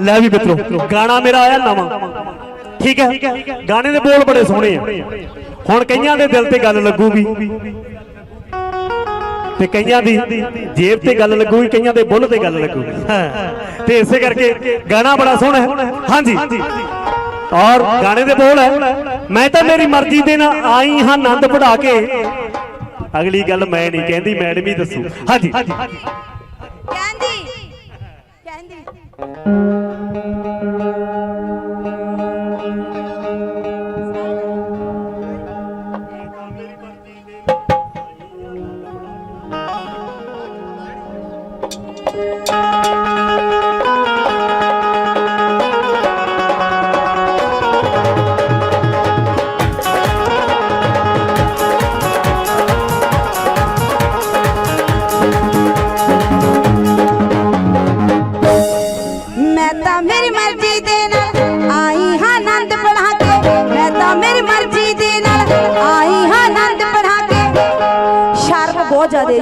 ਲੈ ਵੀ ਮਿੱਤਰੋ ਗਾਣਾ ਮੇਰਾ ਆਇਆ ਨਵਾਂ। ਠੀਕ ਹੈ? ਗਾਣੇ ਦੇ ਬੋਲ ਬੜੇ ਸੋਹਣੇ ਆ। ਹੁਣ ਕਈਆਂ ਦੇ ਦਿਲ ਤੇ ਗੱਲ ਲੱਗੂਗੀ। ਤੇ ਕਈਆਂ ਦੀ ਜੇਬ ਤੇ ਗੱਲ ਲੱਗੂਗੀ ਕਈਆਂ ਦੇ ਬੁੱਲ ਤੇ ਗੱਲ ਲੱਗੂਗੀ। ਹਾਂ। ਤੇ ਇਸੇ ਕਰਕੇ ਗਾਣਾ ਬੜਾ ਸੋਹਣਾ ਹੈ। ਹਾਂਜੀ। ਔਰ ਗਾਣੇ ਦੇ ਬੋਲ ਹੈ ਮੈਂ ਤਾਂ ਮੇਰੀ ਮਰਜ਼ੀ ਦੇ ਨਾਲ ਆਈ ਹਾਂ ਆਨੰਦ ਪੜਾ ਕੇ। ਅਗਲੀ ਗੱਲ ਮੈਂ ਨਹੀਂ ਕਹਿੰਦੀ ਮੈਡਮ ਹੀ ਦੱਸੂ। ਹਾਂਜੀ। ਕਹਿੰਦੀ। ਕਹਿੰਦੀ।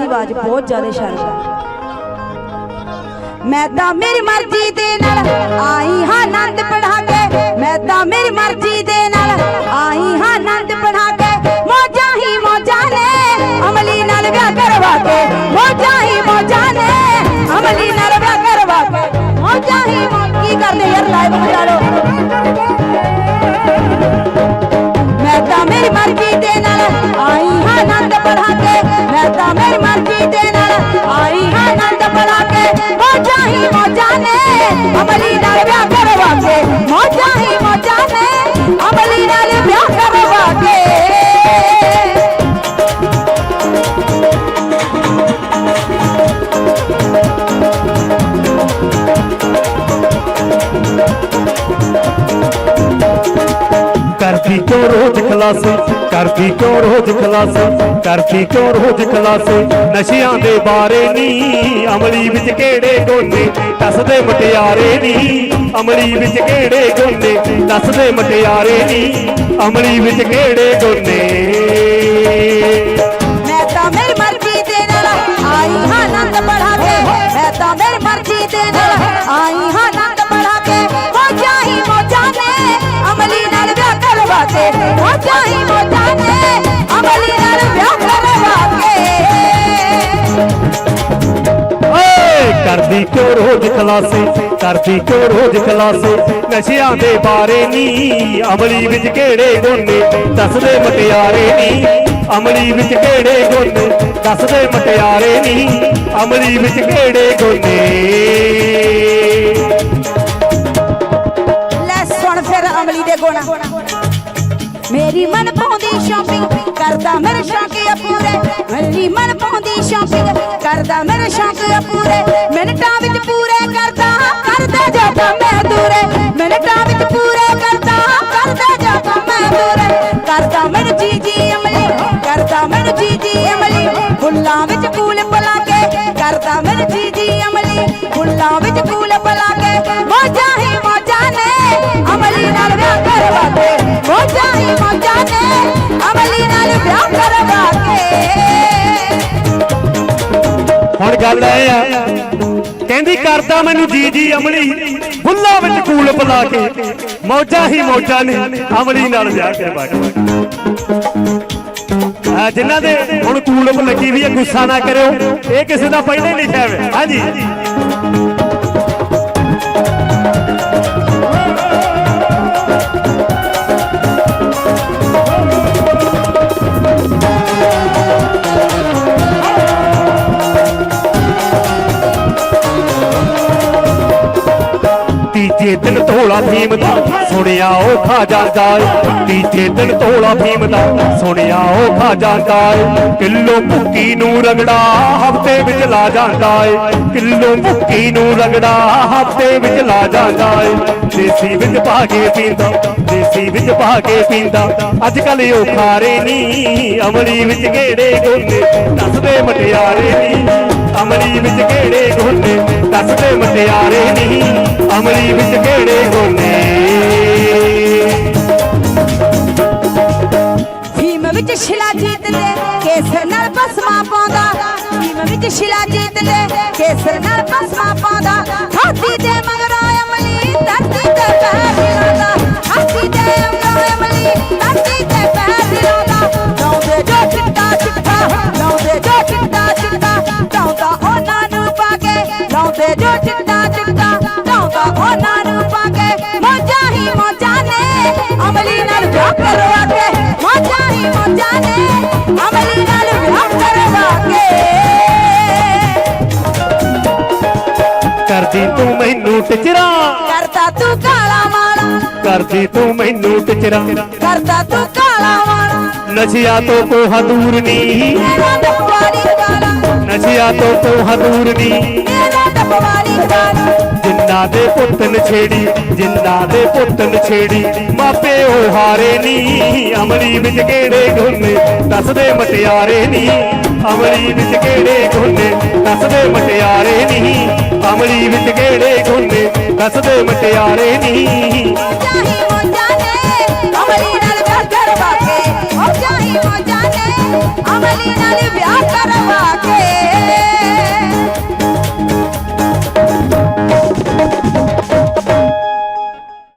ਬਹੁਤ ਜ਼ਿਆਦਾ ਇਹਦੀ ਆਵਾਜ਼ ਬਹੁਤ ਜ਼ਿਆਦਾ ਸ਼ਰਮ ਹੈ। ਮੈਂ ਤਾਂ ਮੇਰੀ ਮਰਜ਼ੀ ਦੇ ਨਾਲ ਆਈ ਹਾਂ ਆਨੰਦ ਪੜਾ ਕੇ। ਮੈਂ ਤਾਂ ਮੇਰੀ ਮਰਜ਼ੀ ਦੇ ਨਾਲ ਆਈ ਹਾਂ ਆਨੰਦ ਪੜਾ ਕੇ। ਮੌਜਾਂ ਹੀ ਮੌਜਾਂ ਨੇ, ਅਮਲੀ ਨਾਲ ਵਿਆਹ ਕਰਵਾ ਕੇ। ਮੌਜਾਂ ਹੀ ਮੌਜਾਂ ਨੇ, ਅਮਲੀ ਨਾਲ ਵਿਆਹ ਕਰਵਾ ਕੇ। ਮੌਜਾਂ ਹੀ ਮੌ- ਕੀ ਕਰਦੇ ਯਾਰ ਲਾਈਵ ਬਜਾ ਲਓ। ਰੋਜ਼ ਖਲਾਸ ਕਰਦੀ ਕਿਉਂ ਰੋਜ਼ ਖਲਾਸ ਕਰਦੀ ਕਿਉਂ ਰੋਜ਼ ਖਲਾਸ ਨਸ਼ਿਆਂ ਦੇ ਬਾਰੇ ਨੀ, ਅਮਲੀ ਵਿੱਚ ਕਿਹੜੇ ਗੋਨੇ? ਦੱਸਦੇ ਮਟਿਆਰੇ ਨੀ, ਅਮਲੀ ਵਿੱਚ ਕਿਹੜੇ ਗੋਨੇ? ਦੱਸਦੇ ਮਟਿਆਰੇ ਨੀ, ਅਮਲੀ ਵਿੱਚ ਕਿਹੜੇ ਗੋਨੇ? ਵਿਆਹ ਕਰਵਾ ਕੇ ਮੌਜਾਂ ਹੀ ਮੌਜਾਂ ਨੇ ਅਮਲੀ ਨਾਲ ਕਰਦੀ ਕਿਉਂ ਰੋਜ਼ ਖਲਾਸੇ ਕਰਦੀ ਕਿਉਂ ਰੋਜ਼ ਖਲਾਸੇ ਨਸ਼ਿਆਂ ਦੇ ਬਾਰੇ ਨੀ ਅਮਲੀ ਵਿੱਚ ਕਿਹੜੇ ਗੋਨੇ ਦੱਸਦੇ ਮਟਿਆਰੇ ਨੀ ਅਮਲੀ ਵਿੱਚ ਕਿਹੜੇ ਗੋਨੇ ਦੱਸਦੇ ਮਟਿਆਰੇ ਨੀ ਅਮਲੀ ਵਿੱਚ ਕਿਹੜੇ ਗੋਨੇ ਪੂਰੇ। ਮੇਰੀ ਮਨ ਪਾਉਂਦੀ ਸ਼ਾਪਿੰਗ ਕਰਦਾ ਮੇਰਾ ਸ਼ੌਕ ਆ ਪੂਰੇ ਮਿੰਟਾਂ ਵਿੱਚ ਪੂਰੇ ਕਰਦਾ ਕਰਦਾ ਜਾਂਦਾ ਮੈਂ ਦੂਰੇ। ਮਿੰਟਾਂ ਵਿੱਚ ਪੂਰੇ ਕਰਦਾ ਕਰਦਾ ਜਾਂਦਾ ਮੈਂ ਦੂਰੇ। ਕਰਦਾ ਹੁਣ ਆ। ਕਹਿੰਦੀ ਕਰਦਾ ਮੈਨੂੰ ਜੀ ਜੀ ਅਮਲੀ। ਬੁੱਲਾ ਵਿੱਚ ਕੂਲ ਪਲਾ ਕੇ। ਮੌਜਾਂ ਹੀ ਮੌਜਾਂ ਨੇ ਅਮਲੀ ਨਾਲ ਵਿਆਹ ਕਰਵਾ ਕੇ। ਆ ਜਿਨ੍ਹਾਂ ਦੇ ਹੁਣ ਕੂਲਪ ਲੱਗੀ ਵੀ ਹੈ ਗੁੱਸਾ ਨਾ ਕਰਿਓ। ਇਹ ਕਿਸੇ ਦਾ ਪਹਿਲੇ ਲਿਖਿਆ ਹੋਇਆ। ਹਾਂਜੀ। ਦਿਨ ਢੋਲਾ ਭੀਮ ਦਾ ਸੁਣਿਆ ਉਹ ਖਾ ਜਾਂਦਾ ਏ। ਤੀਜੇ ਦਿਨ ਢੋਲਾ ਭੀਮ ਦਾ ਸੁਣਿਆ ਉਹ ਖਾ ਜਾਂਦਾ ਏ। ਕਿਲੋ ਭੁੱਕੀ ਨੂੰ ਰਗੜਾ ਹਫ਼ਤੇ ਵਿੱਚ ਲਾ ਜਾਂਦਾ ਏ। ਕਿਲੋ ਭੁੱਕੀ ਨੂੰ ਰਗੜਾ ਹਫ਼ਤੇ ਵਿੱਚ ਲਾ ਜਾਂਦਾ ਏ। ਦੇਸੀ ਵਿੱਚ ਪਾ ਕੇ ਪੀਂਦਾ, ਦੇਸੀ ਵਿੱਚ ਪਾ ਕੇ ਪੀਂਦਾ। ਅੱਜ ਕੱਲ ਉਹ ਖਾਰੇ ਨਹੀਂ, ਅਮਲੀ ਵਿੱਚ ਕਿਹੜੇ ਗੋਨੇ? ਦੱਸਦੇ ਮਟਿਆਰੇ ਨਹੀਂ, ਅਮਲੀ ਵਿੱਚ ਕਿਹੜੇ ਗੋਨੇ? ਦੱਸਦੇ ਮਟਿਆਰੇ ਅਮਲੀ ਵਿੱਚ ਕਿਹੜੇ ਗੋਨੇ ਭੀਮ ਵਿੱਚ ਸ਼ਿਲਾਜੀਤ ਦੇ ਕੇਸਰ ਨਾਲ ਬਸਮਾ ਪਾਉਂਦਾ। ਭੀਮ ਵਿੱਚ ਸ਼ਿਲਾਜੀਤ ਦੇ ਕੇਸਰ ਨਾਲ ਬਸਮਾ ਪਾਉਂਦਾ। ਹਾਥੀ ਦੇ ਮਗਰਾ ਅਮਲੀ, ਧਰਤੀ ਤੇ ਪੈਰ ਹਿਲਾਉਂਦਾ ਹਾਥੀ ਦੇ ਮਗਰਾ ਅਮਲੀ, ਧਰਤੀ ਤੇ ਪੈਰ ਹਿਲਾਉਂਦਾ ਲਾਉਂਦੇ ਜੋ ਚਿੱਟਾ ਚਿੱਟਾ, ਲਾਉਂਦੇ ਜੋ ਚਿੱਟਾ ਚਿੱਟਾ, ਲਾਉਂਦਾ ਉਹਨਾਂ ਨੂੰ ਪਾ ਕੇ। ਲਾਉਂਦੇ ਜੋ ਚਿੱਟਾ ਕਰਦੀ ਤੂੰ ਮੈਨੂੰ ਟਿਚਰਾ ਕਰਦਾ ਤੂੰ ਕਾਲਾ ਮਾਲਾ ਕਰਦੀ ਤੂੰ ਮੈਨੂੰ ਟਿਚਰਾ ਕਰਦਾ ਤੂੰ ਕਾਲਾ ਮਾਲਾ ਨਸ਼ਿਆਂ ਤੋਂ ਕੋਹਾ ਦੂਰ ਨਹੀਂ ਮੇਰਾ ਡੱਬਵਾਲੀ ਕਾਲਾ ਨਸ਼ਿਆਂ ਤੋਂ ਕੋਹਾ ਦੂਰ ਨਹੀਂ ਮੇਰਾ ਡੱਬਵਾਲੀ ਕਾਲਾ ਜਿੰਨਾ ਦੇ ਪੁੱਤ ਨਛੇੜੀ, ਜਿੰਦਾ ਦੇ ਪੁੱਤ ਨਛੇੜੀ। ਮਾਪੇ ਉਹ ਹਾਰੇ ਨਹੀਂ ਅਮਲੀ ਵਿੱਚ ਕਿਹੜੇ ਗੁੰਨੇ? ਦੱਸਦੇ ਮਟਿਆਰੇ ਨਹੀਂ ਅਮਲੀ ਵਿੱਚ ਕਿਹੜੇ ਗੁੰਨੇ? ਦੱਸਦੇ ਮਟਿਆਰੇ ਨਹੀਂ ਅਮਲੀ ਵਿੱਚ ਕਿਹੜੇ ਗੁੰਨੇ? ਦੱਸਦੇ ਮਟਿਆਰੇ ਨਹੀਂ ਅਮਲੀ ਨਾਲ ਵਿਆਹ ਕਰਵਾ ਕੇ ਮੌਜਾਂ ਹੀ ਮੌਜਾਂ ਨੇ, ਅਮਲੀ ਨਾਲ